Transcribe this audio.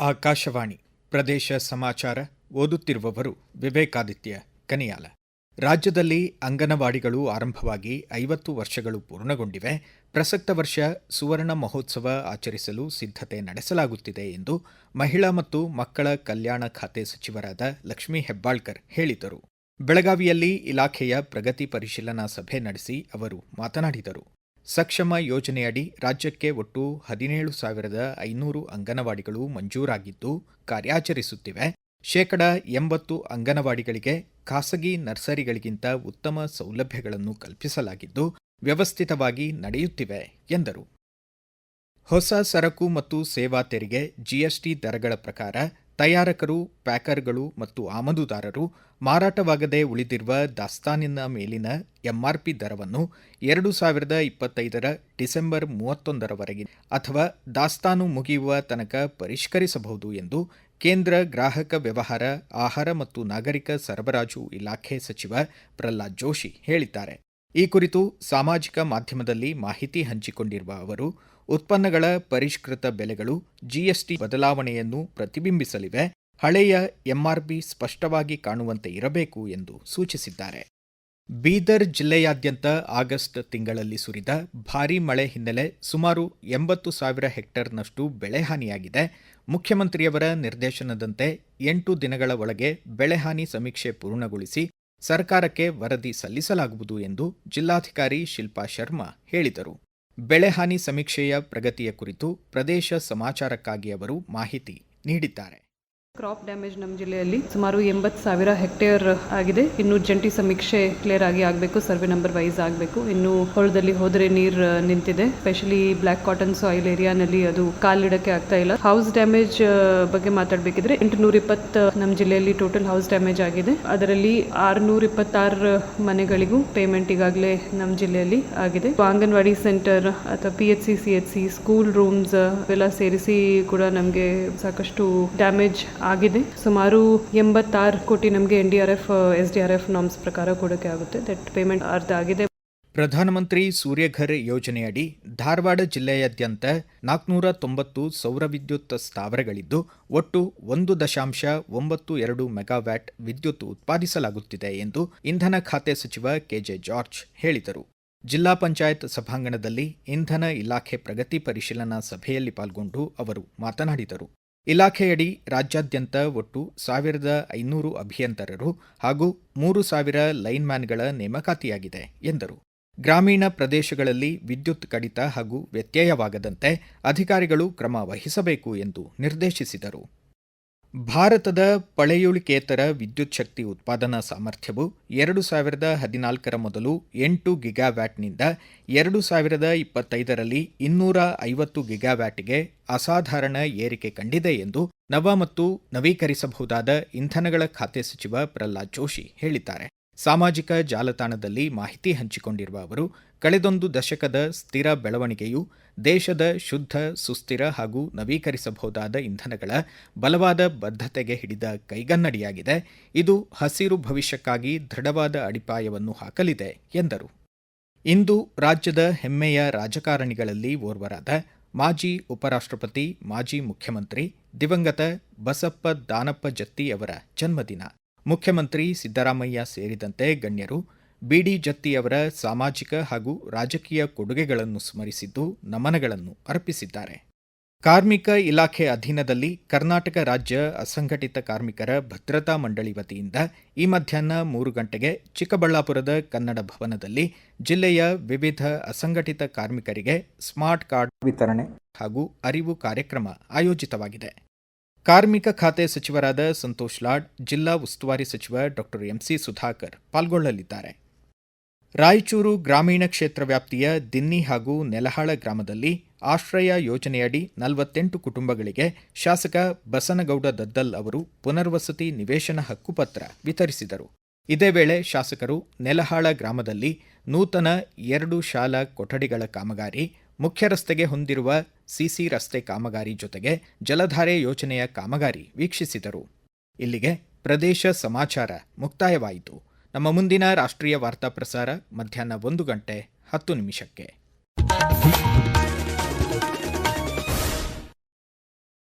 ಆಕಾಶವಾಣಿ ಪ್ರದೇಶ ಸಮಾಚಾರ ಓದುತ್ತಿರುವವರು ವಿವೇಕಾದಿತ್ಯ ಕನಿಯಾಲ. ರಾಜ್ಯದಲ್ಲಿ ಅಂಗನವಾಡಿಗಳು ಆರಂಭವಾಗಿ ಐವತ್ತು ವರ್ಷಗಳು ಪೂರ್ಣಗೊಂಡಿವೆ. ಪ್ರಸಕ್ತ ವರ್ಷ ಸುವರ್ಣ ಮಹೋತ್ಸವ ಆಚರಿಸಲು ಸಿದ್ಧತೆ ನಡೆಸಲಾಗುತ್ತಿದೆ ಎಂದು ಮಹಿಳಾ ಮತ್ತು ಮಕ್ಕಳ ಕಲ್ಯಾಣ ಖಾತೆ ಸಚಿವರಾದ ಲಕ್ಷ್ಮೀ ಹೆಬ್ಬಾಳ್ಕರ್ ಹೇಳಿದರು. ಬೆಳಗಾವಿಯಲ್ಲಿ ಇಲಾಖೆಯ ಪ್ರಗತಿ ಪರಿಶೀಲನಾ ಸಭೆ ನಡೆಸಿ ಅವರು ಮಾತನಾಡಿದರು. ಸಕ್ಷಮ ಯೋಜನೆಯಡಿ ರಾಜ್ಯಕ್ಕೆ ಒಟ್ಟು ಹದಿನೇಳು ಸಾವಿರದ ಐನೂರು ಅಂಗನವಾಡಿಗಳು ಮಂಜೂರಾಗಿದ್ದು, ಕಾರ್ಯಾಚರಿಸುತ್ತಿವೆ. ಶೇಕಡ ಎಂಬತ್ತು ಅಂಗನವಾಡಿಗಳಿಗೆ ಖಾಸಗಿ ನರ್ಸರಿಗಳಿಗಿಂತ ಉತ್ತಮ ಸೌಲಭ್ಯಗಳನ್ನು ಕಲ್ಪಿಸಲಾಗಿದ್ದು, ವ್ಯವಸ್ಥಿತವಾಗಿ ನಡೆಯುತ್ತಿವೆ, ಎಂದರು. ಹೊಸ ಸರಕು ಮತ್ತು ಸೇವಾ ತೆರಿಗೆ, ಜಿಎಸ್ಟಿ ದರಗಳ ಪ್ರಕಾರ ತಯಾರಕರು, ಪ್ಯಾಕರ್ಗಳು ಮತ್ತು ಆಮದುದಾರರು ಮಾರಾಟವಾಗದೆ ಉಳಿದಿರುವ ದಾಸ್ತಾನಿನ ಮೇಲಿನ ಎಂಆರ್ಪಿ ದರವನ್ನು ಎರಡು ಸಾವಿರದ ಇಪ್ಪತ್ತೈದರ ಡಿಸೆಂಬರ್ ಮೂವತ್ತೊಂದರವರೆಗೆ ಅಥವಾ ದಾಸ್ತಾನು ಮುಗಿಯುವ ತನಕ ಪರಿಷ್ಕರಿಸಬಹುದು ಎಂದು ಕೇಂದ್ರ ಗ್ರಾಹಕ ವ್ಯವಹಾರ, ಆಹಾರ ಮತ್ತು ನಾಗರಿಕ ಸರಬರಾಜು ಇಲಾಖೆ ಸಚಿವ ಪ್ರಹ್ಲಾದ್ ಜೋಶಿ ಹೇಳಿದ್ದಾರೆ. ಈ ಕುರಿತು ಸಾಮಾಜಿಕ ಮಾಧ್ಯಮದಲ್ಲಿ ಮಾಹಿತಿ ಹಂಚಿಕೊಂಡಿರುವ ಅವರು, ಉತ್ಪನ್ನಗಳ ಪರಿಷ್ಕೃತ ಬೆಲೆಗಳು ಜಿಎಸ್ಟಿ ಬದಲಾವಣೆಯನ್ನು ಪ್ರತಿಬಿಂಬಿಸಲಿವೆ. ಹಳೆಯ ಎಂಆರ್ಪಿ ಸ್ಪಷ್ಟವಾಗಿ ಕಾಣುವಂತೆ ಇರಬೇಕು ಎಂದು ಸೂಚಿಸಿದ್ದಾರೆ. ಬೀದರ್ ಜಿಲ್ಲೆಯಾದ್ಯಂತ ಆಗಸ್ಟ್ ತಿಂಗಳಲ್ಲಿ ಸುರಿದ ಭಾರೀ ಮಳೆ ಹಿನ್ನೆಲೆ ಸುಮಾರು ಎಂಬತ್ತು ಸಾವಿರ ಹೆಕ್ಟೇರ್ನಷ್ಟು ಬೆಳೆಹಾನಿಯಾಗಿದೆ ಮುಖ್ಯಮಂತ್ರಿಯವರ ನಿರ್ದೇಶನದಂತೆ ಎಂಟು ದಿನಗಳ ಒಳಗೆ ಬೆಳೆಹಾನಿ ಸಮೀಕ್ಷೆ ಪೂರ್ಣಗೊಳಿಸಿ ಸರ್ಕಾರಕ್ಕೆ ವರದಿ ಸಲ್ಲಿಸಲಾಗುವುದು ಎಂದು ಜಿಲ್ಲಾಧಿಕಾರಿ ಶಿಲ್ಪಾ ಶರ್ಮಾ ಹೇಳಿದರು. ಬೆಳೆಹಾನಿ ಸಮೀಕ್ಷೆಯ ಪ್ರಗತಿಯ ಕುರಿತು ಪ್ರದೇಶ ಸಮಾಚಾರಕ್ಕಾಗಿ ಅವರು ಮಾಹಿತಿ ನೀಡಿದ್ದಾರೆ. ಕ್ರಾಪ್ ಡ್ಯಾಮೇಜ್ ನಮ್ಮ ಜಿಲ್ಲೆಯಲ್ಲಿ ಸುಮಾರು ಎಂಬತ್ತು ಸಾವಿರ ಹೆಕ್ಟೇರ್ ಆಗಿದೆ. ಇನ್ನು ಜಂಟಿ ಸಮೀಕ್ಷೆ ಕ್ಲಿಯರ್ ಆಗಿ ಆಗಬೇಕು ಸರ್ವೆ ನಂಬರ್ ವೈಸ್ ಆಗಬೇಕು. ಇನ್ನು ಹೊಳದಲ್ಲಿ ಹೋದರೆ ನೀರು ನಿಂತಿದೆ. ಸ್ಪೆಷಲಿ ಬ್ಲ್ಯಾಕ್ ಕಾಟನ್ ಸಾಯಿಲ್ ಏರಿಯಾನಲ್ಲಿ ಅದು ಕಾಲಿಡಕ್ಕೆ ಆಗ್ತಾ ಇಲ್ಲ. ಹೌಸ್ ಡ್ಯಾಮೇಜ್ ಬಗ್ಗೆ ಮಾತಾಡಬೇಕಿದ್ರೆ ಎಂಟುನೂರ ಇಪ್ಪತ್ತು ನಮ್ಮ ಜಿಲ್ಲೆಯಲ್ಲಿ ಟೋಟಲ್ ಹೌಸ್ ಡ್ಯಾಮೇಜ್ ಆಗಿದೆ. ಅದರಲ್ಲಿ ಆರುನೂರ ಇಪ್ಪತ್ತಾರು ಮನೆಗಳಿಗೂ ಪೇಮೆಂಟ್ ಈಗಾಗಲೇ ನಮ್ಮ ಜಿಲ್ಲೆಯಲ್ಲಿ ಆಗಿದೆ. ಅಂಗನವಾಡಿ ಸೆಂಟರ್ ಅಥವಾ P H C C H C school rooms ಎಲ್ಲ ಸೇರಿಸಿ ಕೂಡ ನಮಗೆ ಸಾಕಷ್ಟು ಡ್ಯಾಮೇಜ್ ಆಗಿದೆ. ಸುಮಾರು ಎಂಬತ್ತಾರು ಕೋಟಿ ನಮಗೆ N D R F, S D R F norms ಪ್ರಕಾರ ಕೊಡೋಕೆ ಆಗುತ್ತೆ. ದಟ್ ಪೇಮೆಂಟ್ ಅರ್ಧ ಆಗಿದೆ. ಪ್ರಧಾನಮಂತ್ರಿ ಸೂರ್ಯಘರ್ ಯೋಜನೆಯಡಿ ಧಾರವಾಡ ಜಿಲ್ಲೆಯಾದ್ಯಂತ ನಾಲ್ಕುನೂರ ತೊಂಬತ್ತು ಸೌರ ವಿದ್ಯುತ್ ಸ್ಥಾವರಗಳಿದ್ದು, ಒಟ್ಟು ಒಂದು ದಶಾಂಶ ಒಂಬತ್ತು ಎರಡು ಮೆಗಾವ್ಯಾಟ್ ವಿದ್ಯುತ್ ಉತ್ಪಾದಿಸಲಾಗುತ್ತಿದೆ ಎಂದು ಇಂಧನ ಖಾತೆ ಸಚಿವ ಕೆಜೆ ಜಾರ್ಜ್ ಹೇಳಿದರು. ಜಿಲ್ಲಾ ಪಂಚಾಯತ್ ಸಭಾಂಗಣದಲ್ಲಿ ಇಂಧನ ಇಲಾಖೆ ಪ್ರಗತಿ ಪರಿಶೀಲನಾ ಸಭೆಯಲ್ಲಿ ಪಾಲ್ಗೊಂಡು ಅವರು ಮಾತನಾಡಿದರು. ಇಲಾಖೆಯಡಿ ರಾಜ್ಯಾದ್ಯಂತ ಒಟ್ಟು ಸಾವಿರದ ಐನೂರು ಅಭಿಯಂತರರು ಹಾಗೂ ಮೂರು ಸಾವಿರ ಲೈನ್ಮ್ಯಾನ್ಗಳ ನೇಮಕಾತಿಯಾಗಿದೆ, ಎಂದರು. ಗ್ರಾಮೀಣ ಪ್ರದೇಶಗಳಲ್ಲಿ ವಿದ್ಯುತ್ ಕಡಿತ ಹಾಗೂ ವ್ಯತ್ಯಯವಾಗದಂತೆ ಅಧಿಕಾರಿಗಳು ಕ್ರಮ ವಹಿಸಬೇಕು ಎಂದು ನಿರ್ದೇಶಿಸಿದರು. ಭಾರತದ ಪಳೆಯುಳಿಕೇತರ ವಿದ್ಯುತ್ ಶಕ್ತಿ ಉತ್ಪಾದನಾ ಸಾಮರ್ಥ್ಯವು ಎರಡು ಸಾವಿರದ ಹದಿನಾಲ್ಕರ ಮೊದಲು ಎಂಟು ಗಿಗಾವ್ಯಾಟ್ನಿಂದ ಎರಡು ಸಾವಿರದ ಇಪ್ಪತ್ತೈದರಲ್ಲಿ ಇನ್ನೂರ ಐವತ್ತು ಗಿಗಾವ್ಯಾಟ್ಗೆ ಅಸಾಧಾರಣ ಏರಿಕೆ ಕಂಡಿದೆ ಎಂದು ನವ ಮತ್ತು ನವೀಕರಿಸಬಹುದಾದ ಇಂಧನಗಳ ಖಾತೆ ಸಚಿವ ಪ್ರಹ್ಲಾದ್ ಜೋಶಿ ಹೇಳಿದ್ದಾರೆ. ಸಾಮಾಜಿಕ ಜಾಲತಾಣದಲ್ಲಿ ಮಾಹಿತಿ ಹಂಚಿಕೊಂಡಿರುವ ಅವರು, ಕಳೆದೊಂದು ದಶಕದ ಸ್ಥಿರ ಬೆಳವಣಿಗೆಯು ದೇಶದ ಶುದ್ಧ, ಸುಸ್ಥಿರ ಹಾಗೂ ನವೀಕರಿಸಬಹುದಾದ ಇಂಧನಗಳ ಬಲವಾದ ಬದ್ಧತೆಗೆ ಹಿಡಿದ ಕೈಗನ್ನಡಿಯಾಗಿದೆ. ಇದು ಹಸಿರು ಭವಿಷ್ಯಕ್ಕಾಗಿ ದೃಢವಾದ ಅಡಿಪಾಯವನ್ನು ಹಾಕಲಿದೆ, ಎಂದರು. ಇಂದು ರಾಜ್ಯದ ಹೆಮ್ಮೆಯ ರಾಜಕಾರಣಿಗಳಲ್ಲಿ ಓರ್ವರಾದ ಮಾಜಿ ಉಪರಾಷ್ಟ್ರಪತಿ, ಮಾಜಿ ಮುಖ್ಯಮಂತ್ರಿ ದಿವಂಗತ ಬಸಪ್ಪ ದಾನಪ್ಪ ಜತ್ತಿ ಅವರ ಜನ್ಮದಿನ. ಮುಖ್ಯಮಂತ್ರಿ ಸಿದ್ದರಾಮಯ್ಯ ಸೇರಿದಂತೆ ಗಣ್ಯರು ಬಿಡಿ ಜತ್ತಿಯವರ ಸಾಮಾಜಿಕ ಹಾಗೂ ರಾಜಕೀಯ ಕೊಡುಗೆಗಳನ್ನು ಸ್ಮರಿಸಿದ್ದು ನಮನಗಳನ್ನು ಅರ್ಪಿಸಿದ್ದಾರೆ. ಕಾರ್ಮಿಕ ಇಲಾಖೆ ಅಧೀನದಲ್ಲಿ ಕರ್ನಾಟಕ ರಾಜ್ಯ ಅಸಂಘಟಿತ ಕಾರ್ಮಿಕರ ಭದ್ರತಾ ಮಂಡಳಿ ವತಿಯಿಂದ ಈ ಮಧ್ಯಾಹ್ನ ಮೂರು ಗಂಟೆಗೆ ಚಿಕ್ಕಬಳ್ಳಾಪುರದ ಕನ್ನಡ ಭವನದಲ್ಲಿ ಜಿಲ್ಲೆಯ ವಿವಿಧ ಅಸಂಘಟಿತ ಕಾರ್ಮಿಕರಿಗೆ ಸ್ಮಾರ್ಟ್ ಕಾರ್ಡ್ ವಿತರಣೆ ಹಾಗೂ ಅರಿವು ಕಾರ್ಯಕ್ರಮ ಆಯೋಜಿತವಾಗಿದೆ. ಕಾರ್ಮಿಕ ಖಾತೆ ಸಚಿವರಾದ ಸಂತೋಷ್ ಲಾಡ್, ಜಿಲ್ಲಾ ಉಸ್ತುವಾರಿ ಸಚಿವ ಡಾಕ್ಟರ್ ಎಂಸಿ ಸುಧಾಕರ್ ಪಾಲ್ಗೊಳ್ಳಲಿದ್ದಾರೆ. ರಾಯಚೂರು ಗ್ರಾಮೀಣ ಕ್ಷೇತ್ರ ವ್ಯಾಪ್ತಿಯ ದಿನ್ನಿ ಹಾಗೂ ನೆಲಹಾಳ ಗ್ರಾಮದಲ್ಲಿ ಆಶ್ರಯ ಯೋಜನೆಯಡಿ ನಲವತ್ತೆಂಟು ಕುಟುಂಬಗಳಿಗೆ ಶಾಸಕ ಬಸನಗೌಡ ದದ್ದಲ್ ಅವರು ಪುನರ್ವಸತಿ ನಿವೇಶನ ಹಕ್ಕುಪತ್ರ ವಿತರಿಸಿದರು. ಇದೇ ವೇಳೆ ಶಾಸಕರು ನೆಲಹಾಳ ಗ್ರಾಮದಲ್ಲಿ ನೂತನ ಎರಡು ಶಾಲಾ ಕೊಠಡಿಗಳ ಕಾಮಗಾರಿ ಮುಖ್ಯ ರಸ್ತೆಗೆ ಹೊಂದಿರುವ ಸಿಸಿ ರಸ್ತೆ ಕಾಮಗಾರಿ ಜೊತೆಗೆ ಜಲಧಾರೆ ಯೋಜನೆಯ ಕಾಮಗಾರಿ ವೀಕ್ಷಿಸಿದರು. ಇಲ್ಲಿಗೆ ಪ್ರದೇಶ ಸಮಾಚಾರ ಮುಕ್ತಾಯವಾಯಿತು. ನಮ್ಮ ಮುಂದಿನ ರಾಷ್ಟ್ರೀಯ ವಾರ್ತಾ ಪ್ರಸಾರ ಮಧ್ಯಾಹ್ನ ಒಂದು ಗಂಟೆ ಹತ್ತು ನಿಮಿಷಕ್ಕೆ.